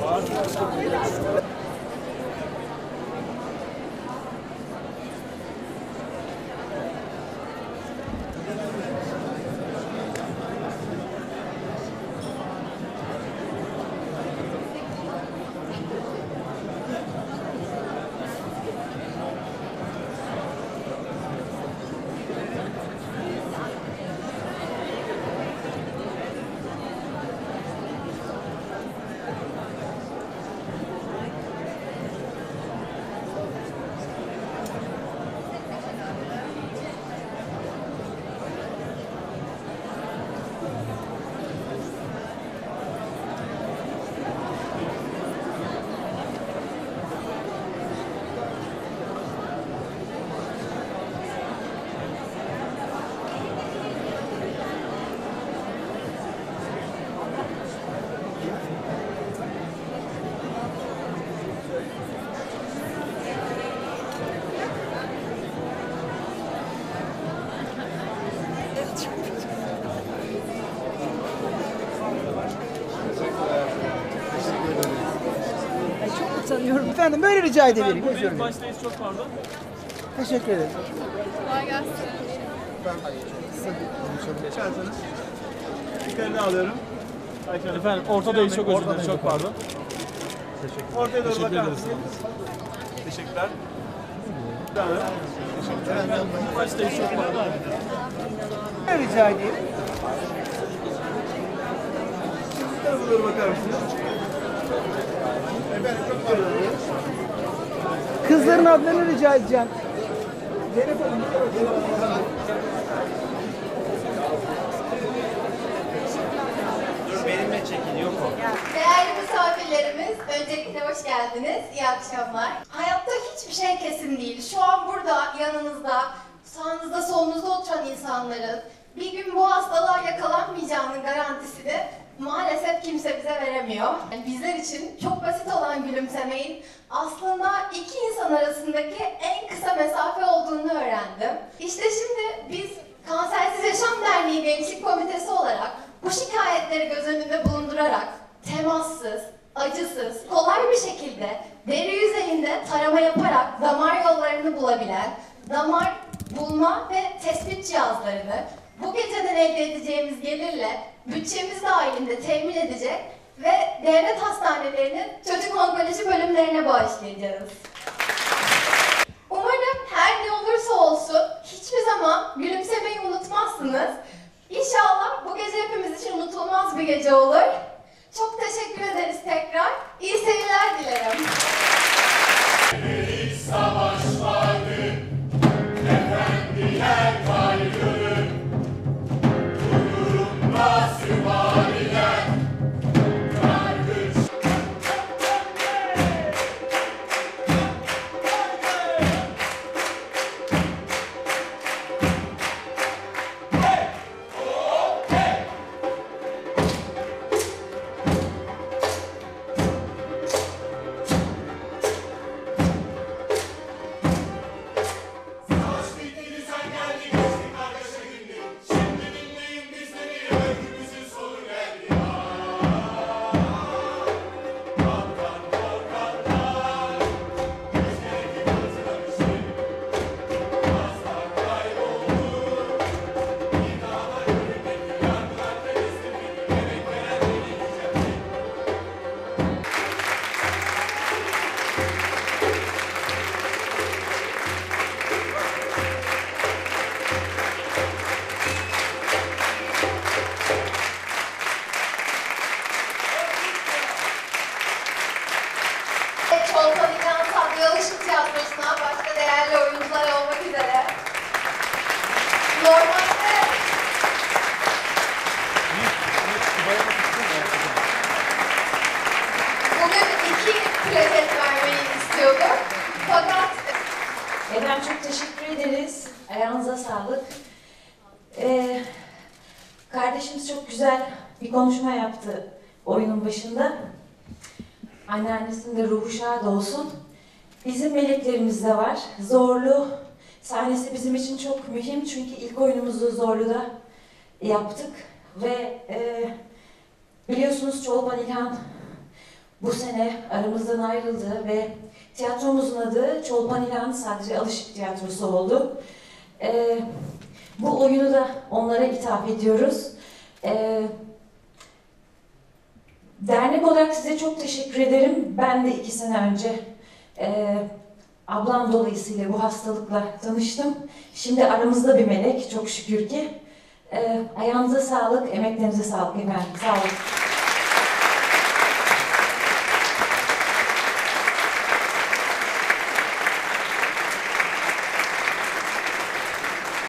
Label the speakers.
Speaker 1: Ja. Efendim böyle rica edebilirim.
Speaker 2: Efendim
Speaker 1: dilerim.
Speaker 2: Baştayız. Çok pardon.
Speaker 1: Teşekkür ederim.
Speaker 3: Kolay gelsin.
Speaker 4: Geçerseniz. Dikkarini alıyorum.
Speaker 2: Efendim ortadayız. Çok özür dilerim. Çok pardon.
Speaker 4: Ortaya doğru
Speaker 2: Teşekkür
Speaker 4: bakar mısınız? Teşekkürler. Edin.
Speaker 2: Baştayız. Çok pardon.
Speaker 1: Rica edeyim.
Speaker 4: Doğru bakar mısınız?
Speaker 1: Kızların adlarını rica edeceğim. Zeynep Hanım.
Speaker 5: Değerli misafirlerimiz, öncelikle hoş geldiniz. İyi akşamlar. Hayatta hiçbir şey kesin değil. Şu an burada, yanınızda, sağınızda, solunuzda oturan insanların bir gün bu hastalığa yakalanmayacağının garantisini maalesef kimse bize veremiyor. Yani bizler için çok İşte şimdi biz Kansersiz Yaşam Derneği Gençlik Komitesi olarak bu şikayetleri göz önünde bulundurarak temassız, acısız, kolay bir şekilde deri yüzeyinde tarama yaparak damar yollarını bulabilen, damar bulma ve tespit cihazlarını bu geceden elde edeceğimiz gelirle bütçemiz dahilinde temin edecek ve devlet hastanelerinin çocuk onkoloji bölümlerine bağışlayacağız. Umarım her ne olursa olsun zaman gülümsemeyi unutmazsınız. İnşallah bu gece hepimiz için unutulmaz bir gece olur. Vermeyi istiyorduk. Fakat
Speaker 6: Efendim çok teşekkür ederiz. Ayağınıza sağlık. Ee, kardeşimiz çok güzel bir konuşma yaptı oyunun başında. Anneannesinin de ruhu şad olsun. Bizim meleklerimiz de var. Zorlu sahnesi bizim için çok mühim çünkü ilk oyunumuzu Zorlu'da yaptık ve e, biliyorsunuz Çolpan İlhan bu sene aramızdan ayrıldı ve tiyatromuzun adı Çolpan İlhan Sadri Alışık Tiyatrosu oldu. Ee, bu oyunu da onlara ithaf ediyoruz. Ee, dernek olarak size çok teşekkür ederim. Ben de iki sene önce e, ablam dolayısıyla bu hastalıkla tanıştım. Şimdi aramızda bir melek çok şükür ki. Ee, ayağınıza sağlık, emeklerinize sağlık efendim. Sağ olun.